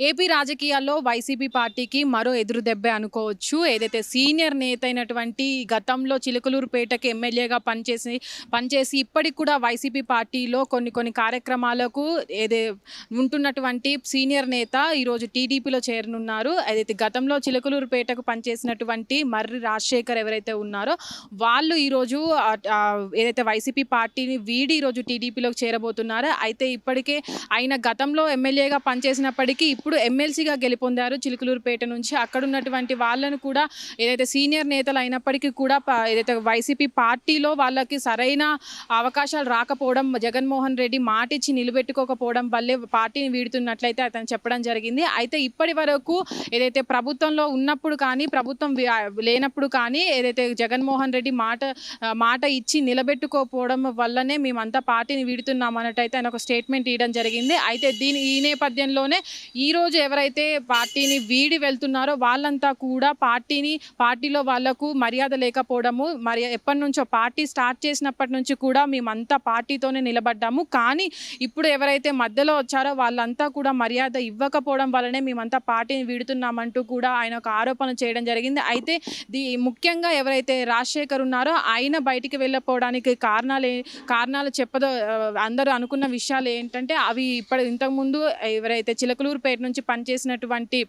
AP రాజకీయాల్లో YCP పార్టీకి మరో ఎదురు దెబ్బే అనుకోవచ్చు. ఏదైతే సీనియర్ నేత అయినటువంటి గతంలో చిలుకలూరుపేటకి ఎమ్మెల్యేగా పనిచేసి పనిచేసి ఇప్పటికి కూడా వైసీపీ పార్టీలో కొన్ని కొన్ని కార్యక్రమాలకు ఏదే ఉంటున్నటువంటి సీనియర్ నేత ఈరోజు టీడీపీలో చేరనున్నారు. ఏదైతే గతంలో చిలుకలూరుపేటకు పనిచేసినటువంటి మర్రి రాజశేఖర్ ఎవరైతే ఉన్నారో వాళ్ళు ఈరోజు ఏదైతే వైసీపీ పార్టీని వీడి ఈరోజు టీడీపీలోకి చేరబోతున్నారో అయితే ఇప్పటికే ఆయన గతంలో ఎమ్మెల్యేగా పనిచేసినప్పటికీ ఇప్పుడు ఇప్పుడు ఎమ్మెల్సీగా గెలుపొందారు చిలుకలూరుపేట నుంచి. అక్కడ ఉన్నటువంటి వాళ్ళను కూడా ఏదైతే సీనియర్ నేతలు అయినప్పటికీ కూడా ఏదైతే వైసీపీ పార్టీలో వాళ్ళకి సరైన అవకాశాలు రాకపోవడం జగన్మోహన్ రెడ్డి మాట ఇచ్చి నిలబెట్టుకోకపోవడం వల్లే పార్టీని వీడుతున్నట్లయితే అతను చెప్పడం జరిగింది. అయితే ఇప్పటి వరకు ఏదైతే ప్రభుత్వంలో ఉన్నప్పుడు కానీ ప్రభుత్వం లేనప్పుడు కానీ ఏదైతే జగన్మోహన్ రెడ్డి మాట మాట ఇచ్చి నిలబెట్టుకోకపోవడం వల్లనే మేమంతా పార్టీని వీడుతున్నాం ఆయన ఒక స్టేట్మెంట్ ఇవ్వడం జరిగింది. అయితే దీని ఈ నేపథ్యంలోనే ఈ రోజు ఎవరైతే పార్టీని వీడి వెళ్తున్నారో వాళ్ళంతా కూడా పార్టీని పార్టీలో వాళ్ళకు మర్యాద లేకపోవడము మరి ఎప్పటి నుంచో పార్టీ స్టార్ట్ చేసినప్పటి నుంచి కూడా మేమంతా పార్టీతోనే నిలబడ్డాము. కానీ ఇప్పుడు ఎవరైతే మధ్యలో వచ్చారో వాళ్ళంతా కూడా మర్యాద ఇవ్వకపోవడం వల్లనే మేమంతా పార్టీని వీడుతున్నామంటూ కూడా ఆయన ఒక ఆరోపణ చేయడం జరిగింది. అయితే దీ ముఖ్యంగా ఎవరైతే రాజశేఖర్ ఉన్నారో ఆయన బయటికి వెళ్ళపోవడానికి కారణాలు కారణాలు చెప్పదో అందరూ అనుకున్న విషయాలు ఏంటంటే అవి ఇప్పుడు ఇంతకుముందు ఎవరైతే చిలకలూరుపేట నుంచి పనిచేసినటువంటి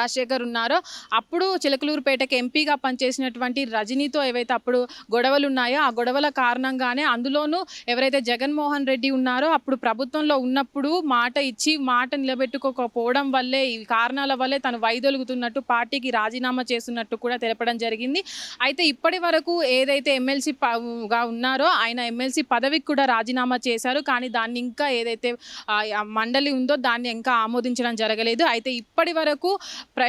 రాజశేఖర్ ఉన్నారో అప్పుడు చిలకలూరుపేటకి ఎంపీగా పనిచేసినటువంటి రజనీతో ఏవైతే అప్పుడు గొడవలు ఉన్నాయో ఆ గొడవల కారణంగానే అందులోనూ ఎవరైతే జగన్మోహన్ రెడ్డి ఉన్నారో అప్పుడు ప్రభుత్వంలో ఉన్నప్పుడు మాట ఇచ్చి మాట నిలబెట్టుకోకపోవడం వల్లే ఈ కారణాల వల్లే తను వైదొలుగుతున్నట్టు పార్టీకి రాజీనామా చేస్తున్నట్టు కూడా తెలపడం జరిగింది. అయితే ఇప్పటి వరకు ఏదైతే ఎమ్మెల్సీగా ఉన్నారో ఆయన ఎమ్మెల్సీ పదవికి కూడా రాజీనామా చేశారు. కానీ దాన్ని ఇంకా ఏదైతే మండలి ఉందో దాన్ని ఇంకా ఆమోదించడం జరగలేదు. అయితే ఇప్పటి వరకు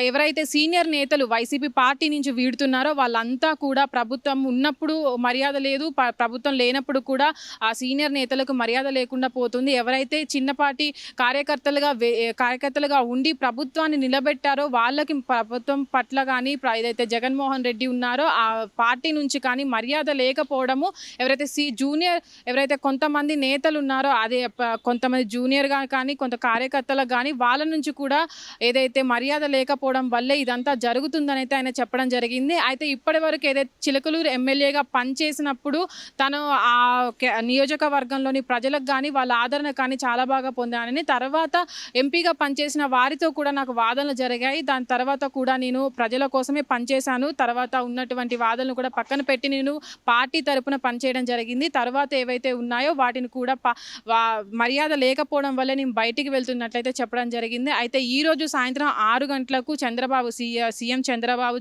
ఎవరైతే సీనియర్ నేతలు వైసీపీ పార్టీ నుంచి వీడుతున్నారో వాళ్ళంతా కూడా ప్రభుత్వం ఉన్నప్పుడు మర్యాద లేదు ప్రభుత్వం లేనప్పుడు కూడా ఆ సీనియర్ నేతలకు మర్యాద లేకుండా పోతుంది. ఎవరైతే చిన్నపాటి కార్యకర్తలుగా వే- కార్యకర్తలుగా ఉండి ప్రభుత్వాన్ని నిలబెట్టారో వాళ్ళకి ప్రభుత్వం పట్ల కానీ ఏదైతే జగన్మోహన్ రెడ్డి ఉన్నారో ఆ పార్టీ నుంచి కానీ మర్యాద లేకపోవడము ఎవరైతే సీ జూనియర్ ఎవరైతే కొంతమంది నేతలు ఉన్నారో అదే కొంతమంది జూనియర్గా కానీ కొంత కార్యకర్తలకు కానీ వాళ్ళ నుంచి కూడా ఏదైతే మర్యాద లేక లేకపోవడం వల్లే ఇదంతా జరుగుతుందని అయితే ఆయన చెప్పడం జరిగింది. అయితే ఇప్పటి వరకు ఏదైతే చిలకలూరు ఎమ్మెల్యేగా పనిచేసినప్పుడు తను ఆ నియోజకవర్గంలోని ప్రజలకు కానీ వాళ్ళ ఆదరణ కానీ చాలా బాగా పొందానని తర్వాత ఎంపీగా పనిచేసిన వారితో కూడా నాకు వాదనలు జరిగాయి. దాని తర్వాత కూడా నేను ప్రజల కోసమే పనిచేశాను. తర్వాత ఉన్నటువంటి వాదనలు కూడా పక్కన పెట్టి నేను పార్టీ తరపున పనిచేయడం జరిగింది. తర్వాత ఏవైతే ఉన్నాయో వాటిని కూడా ప- వా- మర్యాద లేకపోవడం వల్ల నేను బయటికి వెళ్తున్నట్లయితే చెప్పడం జరిగింది. అయితే ఈరోజు సాయంత్రం ఆరు గంటల గంటలకు చంద్రబాబు సీఎం చంద్రబాబు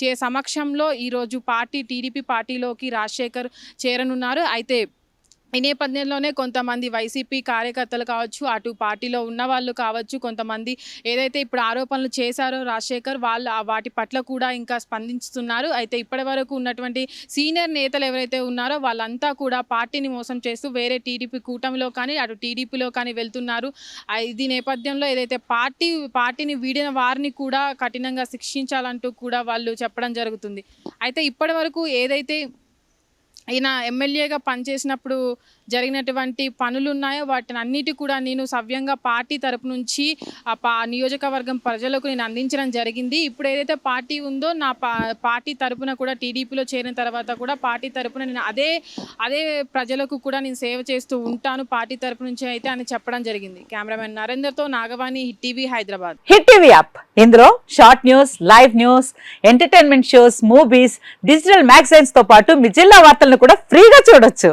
చే సమక్షంలో ఈరోజు పార్టీ టీడీపీ పార్టీలోకి రాజశేఖర్ చేరనున్నారు. అయితే ఈ నేపథ్యంలోనే కొంతమంది వైసీపీ కార్యకర్తలు కావచ్చు అటు పార్టీలో ఉన్న వాళ్ళు కావచ్చు కొంతమంది ఏదైతే ఇప్పుడు ఆరోపణలు చేశారో రాజశేఖర్ వాళ్ళు వాటి పట్ల కూడా ఇంకా స్పందిస్తున్నారు. అయితే ఇప్పటి వరకు ఉన్నటువంటి సీనియర్ నేతలు ఎవరైతే ఉన్నారో వాళ్ళంతా కూడా పార్టీని మోసం చేస్తూ వేరే టీడీపీ కూటమిలో కానీ అటు టీడీపీలో కానీ వెళ్తున్నారు. ఇది నేపథ్యంలో ఏదైతే పార్టీ పార్టీని వీడిన వారిని కూడా కఠినంగా శిక్షించాలంటూ కూడా వాళ్ళు చెప్పడం జరుగుతుంది. అయితే ఇప్పటి ఏదైతే ఈయన ఎమ్మెల్యేగా పనిచేసినప్పుడు జరిగినటువంటి పనులు ఉన్నాయో వాటిని అన్నిటి కూడా నేను సవ్యంగా పార్టీ తరపు నుంచి ఆ పా నియోజకవర్గం ప్రజలకు నేను అందించడం జరిగింది. ఇప్పుడు ఏదైతే పార్టీ ఉందో నా పా పార్టీ తరపున కూడా టీడీపీలో చేరిన తర్వాత కూడా పార్టీ తరపున నేను అదే అదే ప్రజలకు కూడా నేను సేవ చేస్తూ ఉంటాను పార్టీ తరపు నుంచి అయితే అని చెప్పడం జరిగింది. Cameraman నరేందర్తో Nagavani hit TV Hyderabad. Hit TV app. ఇందులో short news live news entertainment shows movies digital మ్యాగజైన్స్తో పాటు మీ జిల్లా వార్తలను కూడా ఫ్రీగా చూడొచ్చు.